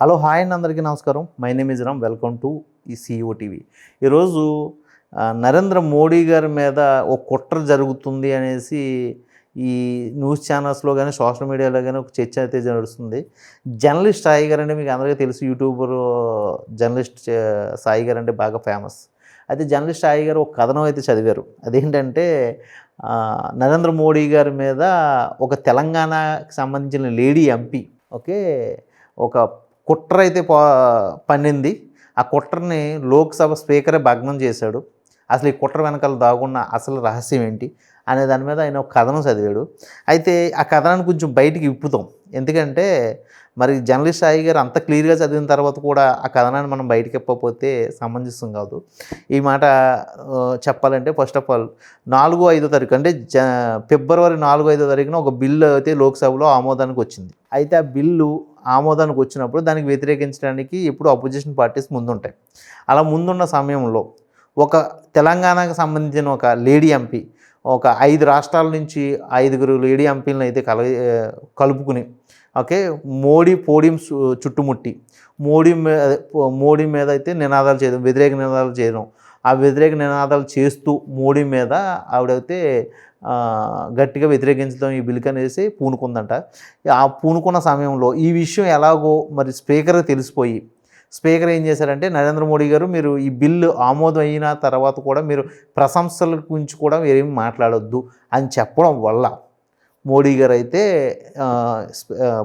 Hello hi అండి అందరికీ నమస్కారం. My name is Ram. Welcome to ఈ సిఇఓ టీవీ ఈరోజు నరేంద్ర మోడీ గారి మీద ఒక కుట్ర జరుగుతుంది అనేసి ఈ న్యూస్ ఛానల్స్లో కానీ సోషల్ మీడియాలో కానీ ఒక చర్చ అయితే నడుస్తుంది జర్నలిస్ట్ సాయి గారు అంటే మీకు అందరికీ తెలుసు యూట్యూబర్ జర్నలిస్ట్ సాయి గారు అంటే బాగా ఫేమస్. అయితే జర్నలిస్ట్ సాయి గారు ఒక కథనం అయితే చదివారు. అదేంటంటే నరేంద్ర మోడీ గారి మీద ఒక తెలంగాణకి సంబంధించిన లేడీ ఎంపీ ఓకే ఒక కుట్ర అయితే పండింది పన్నింది. ఆ కుట్రని లోక్సభ స్పీకరే భగ్నం చేశాడు. అసలు ఈ కుట్ర వెనకాల దాగున్న అసలు రహస్యం ఏంటి? అనే దాని మీద ఆయన ఒక కథనం చదివాడు. అయితే ఆ కథనాన్ని కొంచెం బయటికి విప్పుతాం. ఎందుకంటే మరి జర్నలిస్ట్ సాయి గారు అంత క్లియర్గా చదివిన తర్వాత కూడా ఆ కథనాన్ని మనం బయటకి ఇప్పకపోతే సమంజసం కాదు. ఈ మాట చెప్పాలంటే ఫస్ట్ ఆఫ్ ఆల్ నాలుగు ఐదో తారీఖు అంటే జ ఫిబ్రవరి నాలుగు ఐదో తారీఖున ఒక బిల్లు అయితే లోక్సభలో ఆమోదానికి వచ్చింది. అయితే ఆ బిల్లు ఆమోదానికి వచ్చినప్పుడు దానికి వ్యతిరేకించడానికి ఎప్పుడు అపోజిషన్ పార్టీస్ ముందుంటాయి. అలా ముందున్న సమయంలో ఒక తెలంగాణకు సంబంధించిన ఒక లేడీ ఎంపీ ఒక ఐదు రాష్ట్రాల నుంచి ఐదుగురు లేడీ ఎంపీలను అయితే కల కలుపుకుని ఓకే మోడీ పోడియం చుట్టుముట్టి మోడీ మీద మోడీ మీద అయితే నినాదాలు చేయడం వ్యతిరేక నినాదాలు చేయడం ఆ వ్యతిరేక నినాదాలు చేస్తూ మోడీ మీద ఆవిడైతే గట్టిగా వ్యతిరేకించడం ఈ బిల్కి అనేసి పూనుకుందంట. ఆ పూనుకున్న సమయంలో ఈ విషయం ఎలాగో మరి స్పీకర్ తెలిసిపోయి స్పీకర్ ఏం చేశారంటే నరేంద్ర మోడీ గారు మీరు ఈ బిల్లు ఆమోదం అయిన తర్వాత కూడా మీరు ప్రశంసల గురించి కూడా మీరేం మాట్లాడొద్దు అని చెప్పడం వల్ల మోడీ గారు అయితే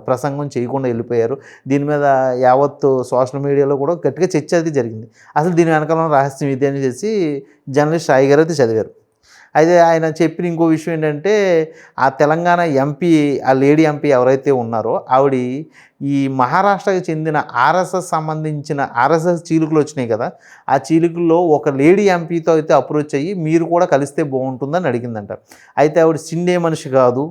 ప్రసంగం చేయకుండా వెళ్ళిపోయారు. దీని మీద యావత్ సోషల్ మీడియాలో కూడా గట్టిగా చర్చ అయితే జరిగింది. అసలు దీని వెనకాల రహస్యం ఇది అని చేసి జర్నలిస్ట్ సాయి గారు అయితే చదివారు. అయితే ఆయన చెప్పిన ఇంకో విషయం ఏంటంటే ఆ తెలంగాణ ఎంపీ ఆ లేడీ ఎంపీ ఎవరైతే ఉన్నారో ఆవిడ ఈ మహారాష్ట్రకి చెందిన ఆర్ఎస్ఎస్ సంబంధించిన ఆర్ఎస్ఎస్ చీలుకలు వచ్చినాయి కదా ఆ చీలుకల్లో ఒక లేడీ ఎంపీతో అయితే అప్రోచ్ అయ్యి మీరు కూడా కలిస్తే బాగుంటుందని అడిగిందంట. అయితే ఆవిడ సిండే మనిషి కాదు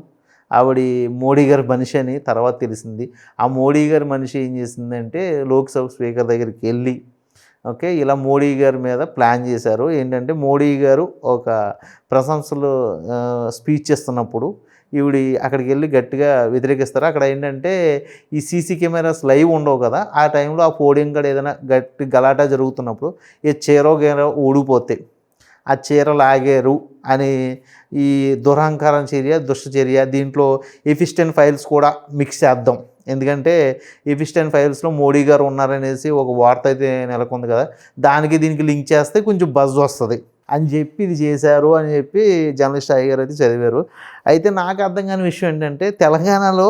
ఆవిడ మోడీ గారి మనిషి అని తర్వాత తెలిసింది. ఆ మోడీ గారి మనిషి ఏం చేసిందంటే లోక్సభ స్పీకర్ దగ్గరికి వెళ్ళి ఓకే ఇలా మోడీ గారి మీద ప్లాన్ చేశారు. ఏంటంటే మోడీ గారు ఒక ప్రశంసలు స్పీచ్ ఇస్తున్నప్పుడు ఈవిడి అక్కడికి వెళ్ళి గట్టిగా వ్యతిరేకిస్తారు. అక్కడ ఏంటంటే ఈ సీసీ కెమెరాస్ లైవ్ ఉండవు కదా ఆ టైంలో ఆ పోడియం కూడా ఏదైనా గట్టి గలాటా జరుగుతున్నప్పుడు ఈ చీరో గేరో ఊడిపోతాయి ఆ చీర లాగారు అని ఈ దురహంకారం చర్య దుష్టచర్య దీంట్లో ఎఫిస్టెంట్ ఫైల్స్ కూడా మిక్స్ చేద్దాం. ఎందుకంటే ఎఫిస్టెంట్ ఫైల్స్లో మోడీ గారు ఉన్నారనేసి ఒక వార్త అయితే నెలకొంది కదా దానికి దీనికి లింక్ చేస్తే కొంచెం బజ్ వస్తుంది. అని చెప్పి ఇది చేశారు అని చెప్పి జర్నలిస్ట్ అయ్య గారు అయితే చదివారు. అయితే నాకు అర్థం కాని విషయం ఏంటంటే తెలంగాణలో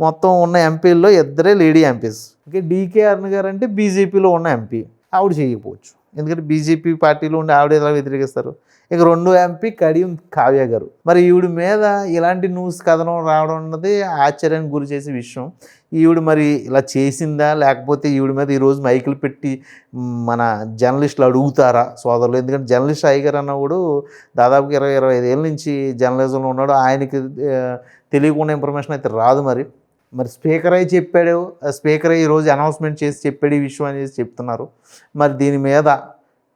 మొత్తం ఉన్న ఎంపీల్లో ఇద్దరే lady MPs. Okay DK Aruna గారు అంటే బీజేపీలో ఉన్న ఎంపీ. ఆవిడ చేయకపోవచ్చు. ఎందుకంటే బీజేపీ పార్టీలో ఉండి ఆవిడ ఎలా వ్యతిరేకిస్తారు? ఇక రెండో ఎంపీ కడియం కావ్య గారు. మరి ఈవిడ మీద ఇలాంటి న్యూస్ కథనం రావడం అన్నది ఆశ్చర్యానికి గురి చేసే విషయం. ఈవిడ మరి ఇలా చేసిందా? లేకపోతే ఈవిడ మీద ఈరోజు మైకులు పెట్టి మన జర్నలిస్టులు అడుగుతారా సోదరులు? ఎందుకంటే జర్నలిస్ట్ అయ్యగారు అన్నవాడు దాదాపు ఇరవై ఇరవై ఐదేళ్ళ నుంచి జర్నలిజంలో ఉన్నాడు. ఆయనకి తెలియకుండా ఇన్ఫర్మేషన్ అయితే రాదు మరి. మరి స్పీకర్ అయి చెప్పాడు ఆ స్పీకర్ అయి ఈరోజు అనౌన్స్మెంట్ చేసి చెప్పాడు ఈ విషయం అనేది చెప్తున్నారు. మరి దీని మీద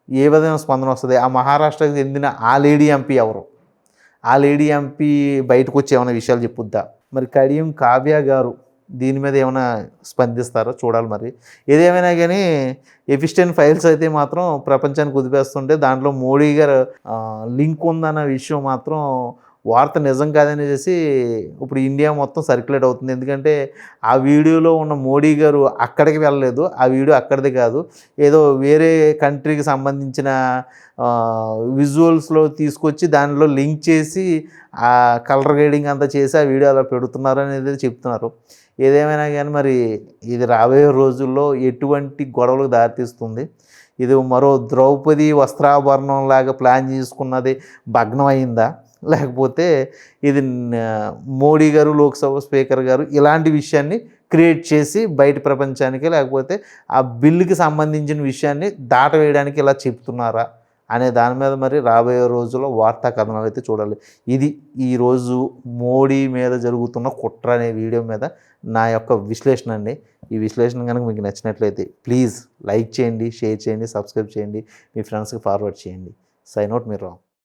ఏ విధమైన స్పందన వస్తుంది? ఆ మహారాష్ట్రకు చెందిన ఆ లేడీ ఎంపీ ఎవరు? ఆ లేడీ ఎంపీ బయటకు వచ్చి ఏమైనా విషయాలు చెప్పుద్దా? మరి కడియం కావ్య గారు దీని మీద ఏమైనా స్పందిస్తారో? చూడాలి మరి. ఏదేమైనా కానీ ఎఫిస్టెంట్ ఫైల్స్ అయితే మాత్రం ప్రపంచానికి కుదిపేస్తుంటే దాంట్లో మోడీ గారు లింక్ ఉందన్న విషయం మాత్రం వార్త నిజం కాదనేసి ఇప్పుడు ఇండియా మొత్తం సర్క్యులేట్ అవుతుంది. ఎందుకంటే ఆ వీడియోలో ఉన్న మోడీ గారు అక్కడికి వెళ్ళలేదు. ఆ వీడియో అక్కడిది కాదు. ఏదో వేరే కంట్రీకి సంబంధించిన విజువల్స్లో తీసుకొచ్చి దానిలో లింక్ చేసి ఆ కలర్ గ్రేడింగ్ అంతా చేసి ఆ వీడియో అలా పెడుతున్నారు అనేది చెప్తున్నారు. ఏదేమైనా కానీ మరి ఇది రాబోయే రోజుల్లో ఎటువంటి గొడవలకు దారితీస్తుంది. ఇది మరో ద్రౌపది వస్త్రాభరణం లాగా ప్లాన్ చేసుకున్నది భగ్నం అయిందా? లేకపోతే ఇది మోడీ గారు లోక్సభ స్పీకర్ గారు ఇలాంటి విషయాన్ని క్రియేట్ చేసి బయట ప్రపంచానికి లేకపోతే ఆ బిల్లుకి సంబంధించిన విషయాన్ని దాటవేయడానికి ఇలా చెప్తున్నారా అనే దాని మీద మరి రాబోయే రోజుల్లో వార్తా కథనాలు అయితే చూడాలి. ఇది ఈరోజు మోడీ మీద జరుగుతున్న కుట్ర అనే వీడియో మీద నా యొక్క విశ్లేషణ అండి. ఈ విశ్లేషణ కనుక మీకు నచ్చినట్లయితే ప్లీజ్ లైక్ చేయండి షేర్ చేయండి సబ్స్క్రైబ్ చేయండి మీ ఫ్రెండ్స్కి ఫార్వర్డ్ చేయండి. సైన్ అవుట్ మీరు రావు